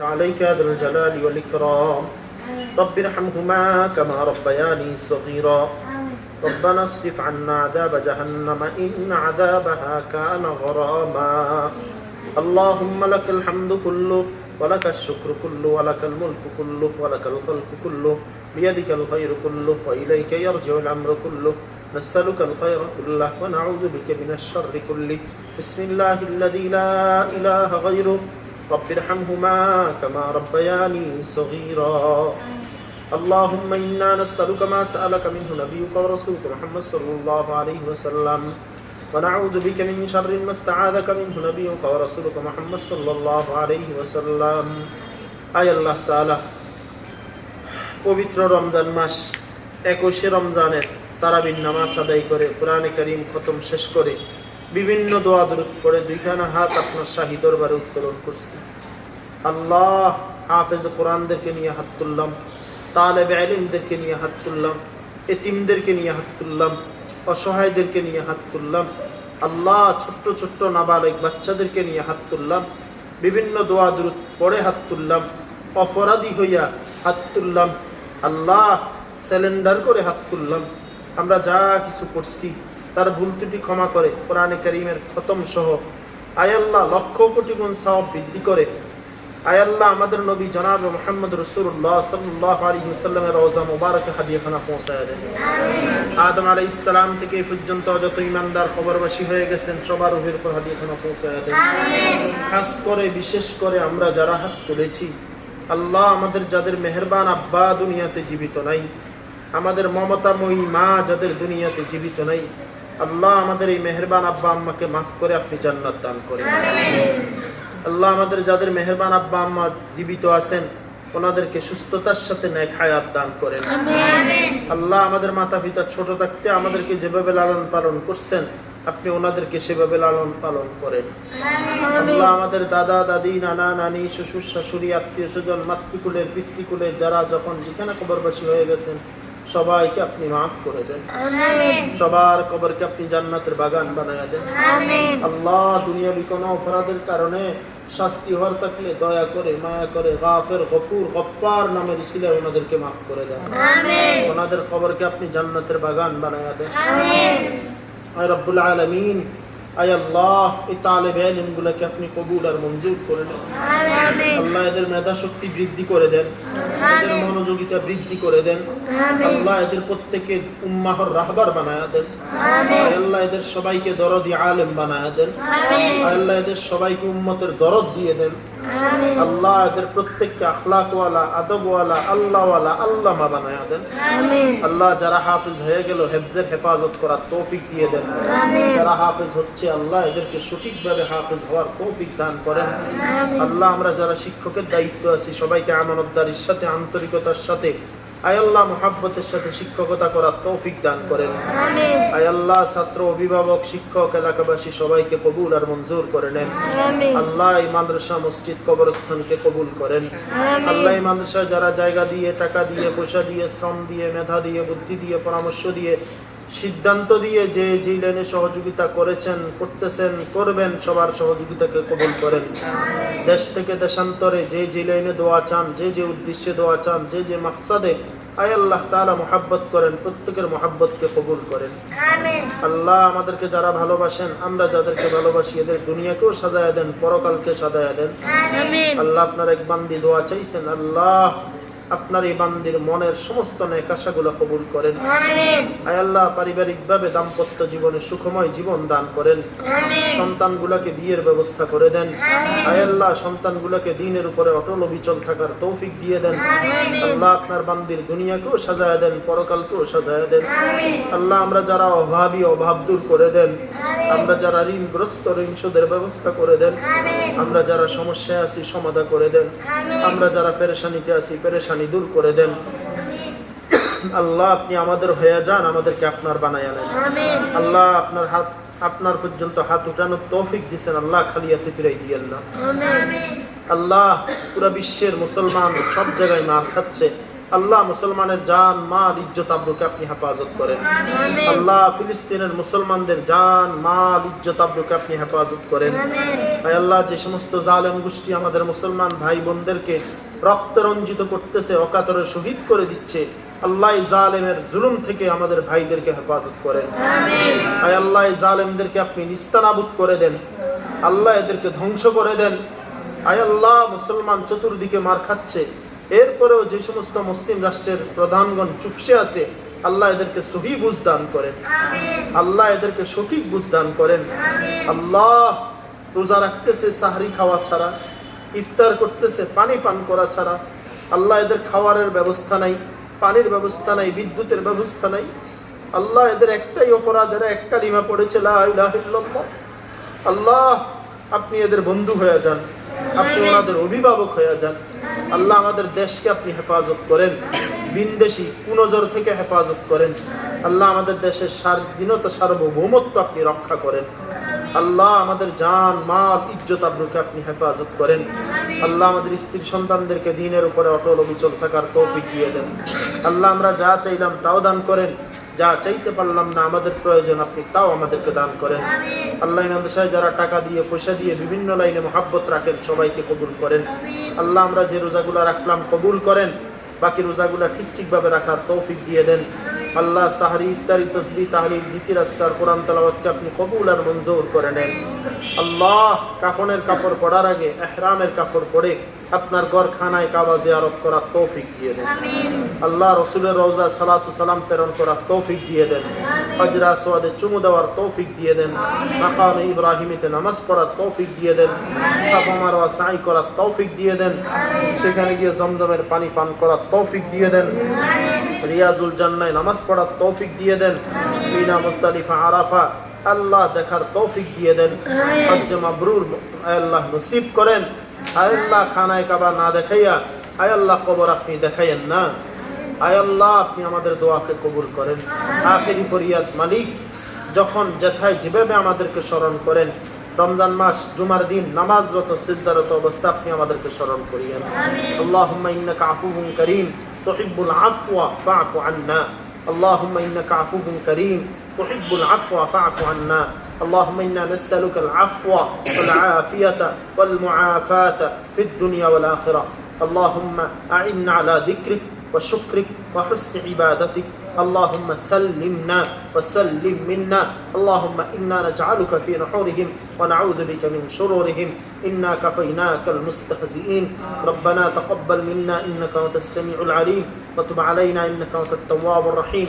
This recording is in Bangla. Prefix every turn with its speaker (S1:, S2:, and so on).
S1: عليك ذا الجلال والإكرام رب ارحمهما كما ربياني صغيرا ربنا اصرف عنا عذاب جهنم إن عذابها كان غراما اللهم لك الحمد كله ولك الشكر كله ولك الملك كله ولك الخلق كله بيدك الخير كله وإليك يرجع الأمر كله نسألك الخير كله ونعوذ بك من الشر كله بسم الله الذي لا إله غيره رب ارحمهما كما ربياني صغيرا اللهم إنا نسألك ما سألك منه نبيك ورسولك محمد صلى الله عليه وسلم ونعوذ بك من شر ما استعاذك منه نبيك ورسولك محمد صلى الله عليه وسلم আয় আল্লাহ তাআলা পবিত্র রমজান মাস একুশে রমজানের তারাবিন নামাজ আদায় করে কোরআনে করিম খতম শেষ করে বিভিন্ন দোয়া দরুদ করে দুইখানা হাত আপনার শাহী দরবারে উত্তোলন করছি। আল্লাহ হাফেজ কোরআনদেরকে নিয়ে হাত তুললাম, তালেব আলিমদেরকে নিয়ে হাত তুললাম, এতিমদেরকে নিয়ে হাত তুললাম, অসহায়দেরকে নিয়ে হাত তুললাম, আল্লাহ ছোট্ট ছোট্ট নাবালক বাচ্চাদেরকে নিয়ে হাত তুললাম, বিভিন্ন দোয়া দূরত পরে হাত তুললাম, অপরাধী হইয়া হাত তুললাম, আল্লাহ স্যালেন্ডার করে হাত তুললাম, আমরা যা কিছু করছি তার ভুল ত্রুটি ক্ষমা করে। কোরআনে করিমের খতম সহ আয়াল্লাহ লক্ষ কোটি গুণ সব বৃদ্ধি করে। আয়াল্লাহ আমাদের নবী জনাব মোহাম্মদ রসুল্লাহ সাল্লাহ আলী সাল্লামের রওজা মুবারক হাদিয়াখানা পৌঁছায় দেন। আদম আলাই ইসলাম থেকে পর্যন্ত যত ইমানদার খবরবাসী হয়ে গেছেন সবার রুহের উপর হাদিয়াখানা পৌঁছায় দেন। খাস করে বিশেষ করে আমরা যারা হাত তুলেছি আল্লাহ আমাদের যাদের মেহরবান আব্বা দুনিয়াতে জীবিত নাই আমাদের মমতাময়ী মা যাদের দুনিয়াতে জীবিত নাই আল্লাহ আমাদের এই মেহরবান আব্বা আম্মাকে মাফ করে আপনি জান্নাত দান করেন। আল্লাহ আমাদের যাদের মেহরবান আব্বা আম্মা জীবিত আছেন ওনাদেরকে সুস্থতার সাথে ন্যাক হায়াত দান করেন। আল্লাহ আমাদের মাতা পিতা ছোট থাকতে আমাদেরকে যেভাবে লালন পালন করছেন আপনি ওনাদেরকে সেভাবে লালন পালন করেন। আল্লাহ আমাদের দাদা দাদি নানা নানি শ্বশুর শাশুড়ি আত্মীয় স্বজন মাতৃকুলের পিতৃকুলের যারা যখন যেখানে কবরবাসী হয়ে গেছেন সবাইকে আপনি মাফ করে দেন। সবার কবরকে আপনি জান্নাতের বাগান বানায় দেন। আল্লাহ দুনিয়াবি কোনো অপরাধের কারণে শাস্তি হওয়ার থাকলে দয়া করে মায়া করে গাফের গফুর গপ্পার নামের ছিলে ওনাদেরকে মাফ করে দেন। ওনাদের কবরকে আপনি জান্নাতের বাগান বানায় দেন। রব্বুল আলমিন। আয় আল্লাহ এই তালেব গুলাকে আপনি কবুল আর মঞ্জুর করে নেন আল্লাহ এদের মেধা শক্তি বৃদ্ধি করে দেন। এদের মনোযোগিতা বৃদ্ধি করে দেন। আল্লাহ এদের প্রত্যেকে উম্মাহর রাহবার বানায় দেন। আল্লাহ এদের সবাইকে দরদি আলেম বানায় দেন। আল্লাহ এদের সবাইকে উম্মতের দরদ দিয়ে দেন। আল্লাহ এদের প্রত্যেককে আখলাকওয়ালা আদবওয়ালা আল্লাহওয়ালা আল্লামা বানায় দেন। আল্লাহ যারা হাফিজ হয়ে গেল হেফজের হেফাজত করার তৌফিক দিয়ে দেন। যারা হাফিজ হচ্ছে আল্লাহ এদেরকে সঠিকভাবে হাফিজ হওয়ার তৌফিক দান করেন। আল্লাহ আমরা যারা শিক্ষকের দায়িত্ব আছি সবাইকে আমানতদারির সাথে আন্তরিকতার সাথে আয়াল্লাহ মোহাব্বতের সাথে শিক্ষকতা করার তৌফিক দান করেন। আয়াল্লাহ ছাত্র অভিভাবক শিক্ষক এলাকাবাসী সবাইকে কবুল আর মঞ্জুর করে নেন। আল্লাহ মাদ্রাসা মসজিদ কবরস্থানকে কবুল করেন। আল্লাহ মাদ্রাসা যারা জায়গা দিয়ে টাকা দিয়ে পয়সা দিয়ে শ্রম দিয়ে মেধা দিয়ে বুদ্ধি দিয়ে পরামর্শ দিয়ে সিদ্ধান্ত দিয়ে যে যে লাইনে সহযোগিতা করেছেন করতেছেন করবেন সবার সহযোগিতাকে কবুল করেন। দেশ থেকে দেশান্তরে যে যে লাইনে দোয়া চান যে যে উদ্দেশ্যে দোয়া চান যে যে মাকসাদে আয় আল্লাহ তাআলা মোহাব্বত করেন প্রত্যেকের মোহাব্বতকে কবুল করেন। আল্লাহ আমাদেরকে যারা ভালোবাসেন আমরা যাদেরকে ভালোবাসি এদের দুনিয়াকেও সাজায় দেন পরকালকে সাজায় দেন। আল্লাহ আপনার এক বান্দি দোয়া চাইছেন আল্লাহ আপনার এই বান্দির মনের সমস্ত নেকাশাগুলো কবুল করেন। আয় আল্লাহ পারিবারিকভাবে দাম্পত্য জীবনে সুখময় জীবন দান করেন। সন্তানগুলোকে বিয়ের ব্যবস্থা করে দেন। আয় আল্লাহ সন্তানগুলোকে দিনের উপরে অটল অবিচল থাকার তৌফিক দিয়ে দেন। আল্লাহ আপনার বান্দির দুনিয়াকেও সাজায় দেন পরকালকেও সাজায় দেন। আল্লাহ আমরা যারা অভাবী অভাব দূর করে দেন আমরা যারা ঋণগ্রস্ত ঋণ শোধের ব্যবস্থা করে দেন আমরা যারা সমস্যায় আছি সমাধা করে দেন। আমরা যারা পেরেশানিতে আছি পেরেশানি দূর করে দেন। আল্লাহ আপনি আমাদের হয়ে যান আমাদেরকে আপনার বানায় আনেন আল্লাহ আপনার হাত আপনার পর্যন্ত হাত উঠানোর তৌফিক দিচ্ছেন আল্লাহ খালি হাতে ফিরাই দিয়েন না। আল্লাহ পুরা বিশ্বের মুসলমান সব জায়গায় মার খাচ্ছে। আল্লাহ মুসলমানের জান মাল ইজ্জত আব্রুকে আপনি হেফাজত করেন। আল্লাহ ফিলিস্তিনের মুসলমানদের জান মাল ইজ্জত আব্রুকে আপনি হেফাজত করেন। আয় আল্লাহ যে সমস্ত জালেম গোষ্ঠী আমাদের মুসলমান ভাই বোনদেরকে রক্ত রঞ্জিত করতেছে অকাতরে শহীদ করে দিচ্ছে আল্লাহ জালেমের জুলুম থেকে আমাদের ভাইদেরকে হেফাজত করেন। আয় আল্লাহ জালেমদেরকে আপনি নিস্তানাবুদ করে দেন। আল্লাহ এদেরকে ধ্বংস করে দেন। আয় আল্লাহ মুসলমান চতুর্দিকে মার খাচ্ছে। এরপরেও যে সমস্ত মুসলিম রাষ্ট্রের প্রধানগণ চুপসে আছে আল্লাহ এদেরকে সহি বুঝ দান করেন। আল্লাহ এদেরকে সঠিক বুঝ দান করেন। আল্লাহ রোজা রাখতেছে সাহারি খাওয়া ছাড়া ইফতার করতেছে পানি পান করা ছাড়া। আল্লাহ এদের খাওয়ারের ব্যবস্থা নাই পানির ব্যবস্থা নাই বিদ্যুতের ব্যবস্থা নাই। আল্লাহ এদের একটাই অপরাধ এরা একটা লিমা পড়েছে আল্লাহ আপনি এদের বন্ধু হয়ে যান। আপনি ওনাদের অভিভাবক হয়ে যান। আল্লাহ আমাদের দেশকে আপনি হেফাজত করেন। বিনদেশি কুনজর থেকে হেফাজত করেন। আল্লাহ আমাদের দেশের স্বাধীনতা সার্বভৌমত্ব আপনি রক্ষা করেন। আল্লাহ আমাদের জান, মাল, ইজ্জত আব্রুকে আপনি হেফাজত করেন। আল্লাহ আমাদের স্ত্রী সন্তানদেরকে দিনের উপরে অটল অবিচল থাকার তৌফিক দিয়ে দেন। আল্লাহ আমরা যা চাইলাম তাও দান করেন। যা চাইতে পারলাম না আমাদের প্রয়োজন আপনি তাও আমাদেরকে দান করেন। আল্লাহ সাহেব যারা টাকা দিয়ে পয়সা দিয়ে বিভিন্ন লাইনে মহাব্বত রাখেন সবাইকে কবুল করেন। আল্লাহ আমরা যে রোজাগুলো রাখলাম কবুল করেন। বাকি রোজাগুলা ঠিক ঠিকভাবে রাখার তৌফিক দিয়ে দেন। আল্লাহ সাহারি ইত্যাদি তসবি তাহরির জিকির আস্তার কোরআন তালাওয়াতকে আপনি কবুল আর মঞ্জুর করে নেন। আল্লাহ কাফনের কাপড় পড়ার আগে এহরামের কাপড় পরে আপনার ঘর খানায় কাবা জিয়ারত করার তৌফিক দিয়ে দেন। আল্লাহ রসুলের রওজা সালাতু সালাম প্রেরণ করার তৌফিক দিয়ে দেন। হজরা সোয়াদে চুমু দেওয়ার তৌফিক দিয়ে দেন। মাকামে ইব্রাহিমিতে নামাজ পড়ার তৌফিক দিয়ে দেন। সাফা মারওয়া সাই করার তৌফিক দিয়ে দেন। সেখানে গিয়ে জমজমের পানি পান করার তৌফিক দিয়ে দেন। রিয়াজুল জান্নায় নামাজ পড়ার তৌফিক দিয়ে দেন। মিনা মুস্তালিফা আরাফা আল্লাহ দেখার তৌফিক দিয়ে দেন। হজ্জ মাবরুর আল্লাহ নসিব করেন। আল্লাহ খানায় কাবা না দেখাইয়া আয় আল্লাহ কবর আপনি দেখাইয়েন না। আয় আল্লাহ আপনি আমাদের দোয়াকে কবুল করেন। আখেরি ফরিয়াদ মালিক যখন যেথায় যেভাবে আমাদেরকে স্মরণ করেন রমজান মাস জুমার দিন নামাজরত সিজদারত অবস্থা আপনি আমাদেরকে স্মরণ করিয়েন। আল্লাহুম্মা ইন্নাকা আফুবুন করিম তুহিব্বুল আফওয়া ফাআফু আন্না। আল্লাহুম্মা ইন্নাকা আফুবুন করিম। تحب العفو فاعف عنا. اللهم إنا نسألك العفو والعافية والمعافاة في الدنيا والآخرة. اللهم أعنا على ذكرك وشكرك وحسن عبادتك. اللهم سلمنا وسلم منا. اللهم إنا نجعلك في نحورهم ونعوذ بك من شرورهم. إنا كفيناك المستهزئين. ربنا تقبل منا إنك أنت السميع العليم. وتب علينا إنك أنت التواب الرحيم.